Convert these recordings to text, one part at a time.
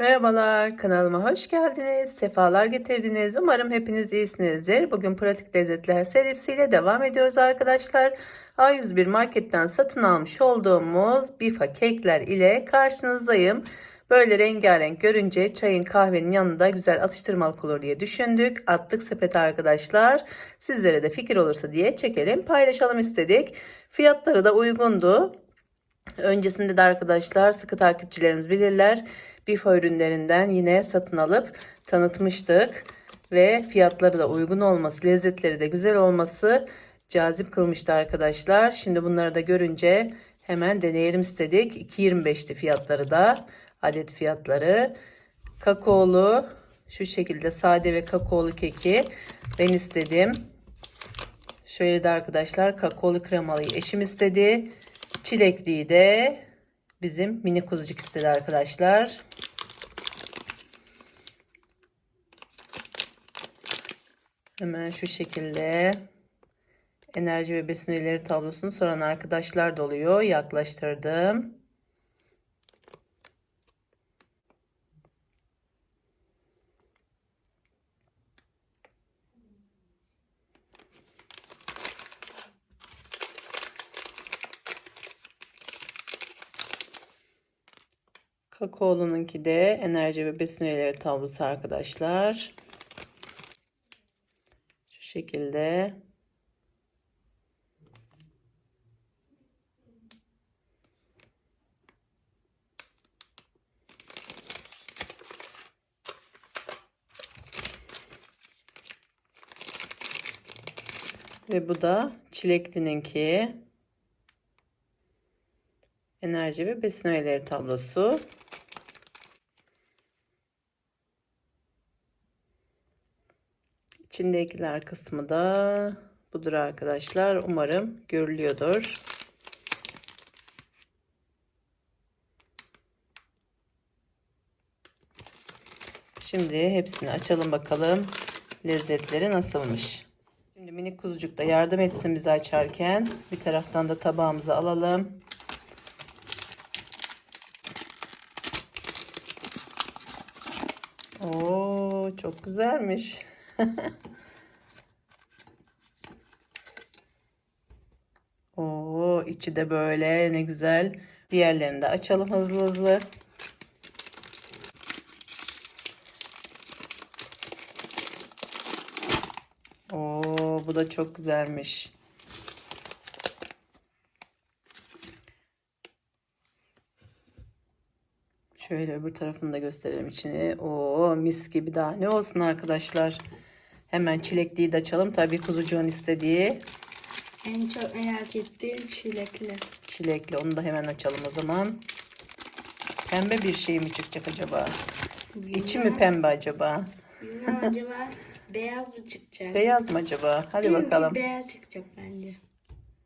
Merhabalar, kanalıma hoş geldiniz. Sefalar getirdiniz. Umarım hepiniz iyisinizdir. Bugün pratik lezzetler serisiyle devam ediyoruz arkadaşlar. A101 marketten satın almış olduğumuz bifa kekler ile karşınızdayım. Böyle rengarenk görünce çayın kahvenin yanında güzel atıştırmalık olur diye düşündük. Attık sepete arkadaşlar. Sizlere de fikir olursa diye çekelim paylaşalım istedik. Fiyatları da uygundu. Öncesinde de arkadaşlar sıkı takipçilerimiz bilirler. Bifa ürünlerinden yine satın alıp tanıtmıştık. Ve fiyatları da uygun olması, lezzetleri de güzel olması cazip kılmıştı arkadaşlar. Şimdi bunları da görünce hemen deneyelim istedik. 2.25'ti fiyatları da. Adet fiyatları. Kakaolu şu şekilde sade ve kakaolu keki ben istedim. Şöyle de arkadaşlar kakaolu kremalıyı eşim istedi. Çilekliyi de bizim mini kuzucuk istedi arkadaşlar. Hemen şu şekilde enerji ve besin üyeleri tablosunu soran arkadaşlar da oluyor. Yaklaştırdım. Kakaolununki de enerji ve besin üyeleri tablosu arkadaşlar. Şekilde. Ve bu da çileklininki. Enerji ve besin öğeleri tablosu. İçindekiler kısmı da budur arkadaşlar. Umarım görülüyordur. Şimdi hepsini açalım bakalım. Lezzetleri nasılmış. Şimdi minik kuzucuk da yardım etsin bize açarken. Bir taraftan da tabağımızı alalım. Oo, çok güzelmiş. Oo, içi de böyle ne güzel. Diğerlerini de açalım hızlı hızlı. Oo, bu da çok güzelmiş. Şöyle öbür tarafını da gösterelim içini. Oo mis gibi daha ne olsun arkadaşlar. Hemen çilekliyi de açalım. Tabii kuzucuğun istediği En çok merak ettiğim çilekli. çilekli. Onu da hemen açalım o zaman. Pembe bir şey mi çıkacak acaba? İçi mi pembe acaba? Bilmem acaba beyaz mı çıkacak? Beyaz mı acaba? Hadi Benimki bakalım. beyaz çıkacak bence.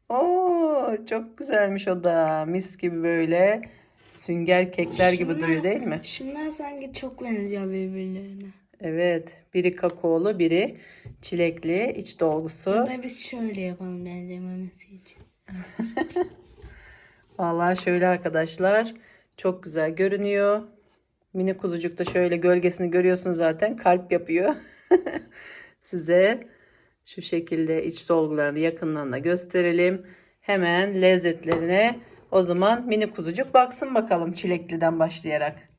Oo çok güzelmiş o da. Mis gibi böyle sünger kekler gibi Şunlar- duruyor değil mi? Şunlar sanki çok benziyor birbirlerine. Evet. Biri kakaolu, biri çilekli iç dolgusu. Da biz şöyle yapalım benzememesi için. Vallahi şöyle arkadaşlar çok güzel görünüyor. Mini kuzucuk da şöyle gölgesini görüyorsunuz zaten kalp yapıyor. Size şu şekilde iç dolgularını yakından da gösterelim. Hemen lezzetlerine o zaman mini kuzucuk baksın bakalım çilekliden başlayarak.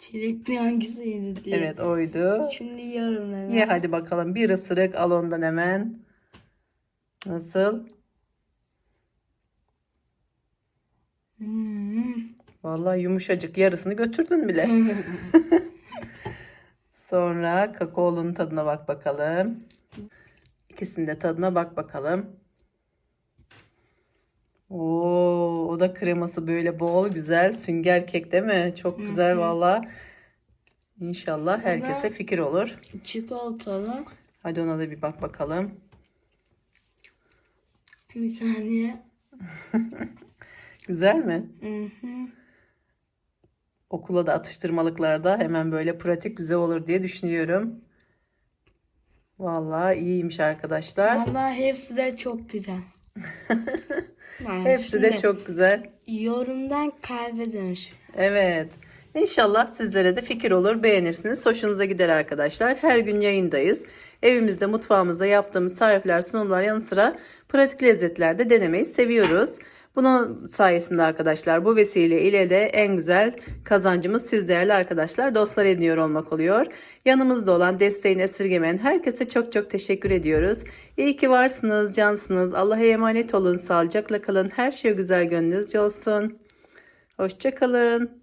Çilekli hangisiydi diye. Evet oydu. Şimdi yiyorum hemen. Ye hadi bakalım bir ısırık al ondan hemen. Nasıl? Hmm. Vallahi yumuşacık yarısını götürdün bile. Sonra kakaolunun tadına bak bakalım. İkisinin de tadına bak bakalım. Oo, da kreması böyle bol güzel sünger kek değil mi? Çok güzel valla. İnşallah herkese fikir olur. Çikolatalı. Hadi ona da bir bak bakalım. Bir saniye. Güzel mi? Hı hı. Okula da atıştırmalıklarda hemen böyle pratik güzel olur diye düşünüyorum. Vallahi iyiymiş arkadaşlar. Vallahi hepsi de çok güzel. Yani Hepsi de şimdi çok güzel. Yorumdan kalbe dönüş. Evet. İnşallah sizlere de fikir olur, beğenirsiniz, hoşunuza gider arkadaşlar. Her gün yayındayız. Evimizde, mutfağımızda yaptığımız tarifler, sunumlar yanı sıra pratik lezzetler de denemeyi seviyoruz. Bunun sayesinde arkadaşlar bu vesile ile de en güzel kazancımız siz değerli arkadaşlar dostlar ediniyor olmak oluyor. Yanımızda olan desteğini esirgemeyen herkese çok çok teşekkür ediyoruz. İyi ki varsınız, cansınız. Allah'a emanet olun, sağlıcakla kalın. Her şey güzel gönlünüzce olsun. Hoşçakalın.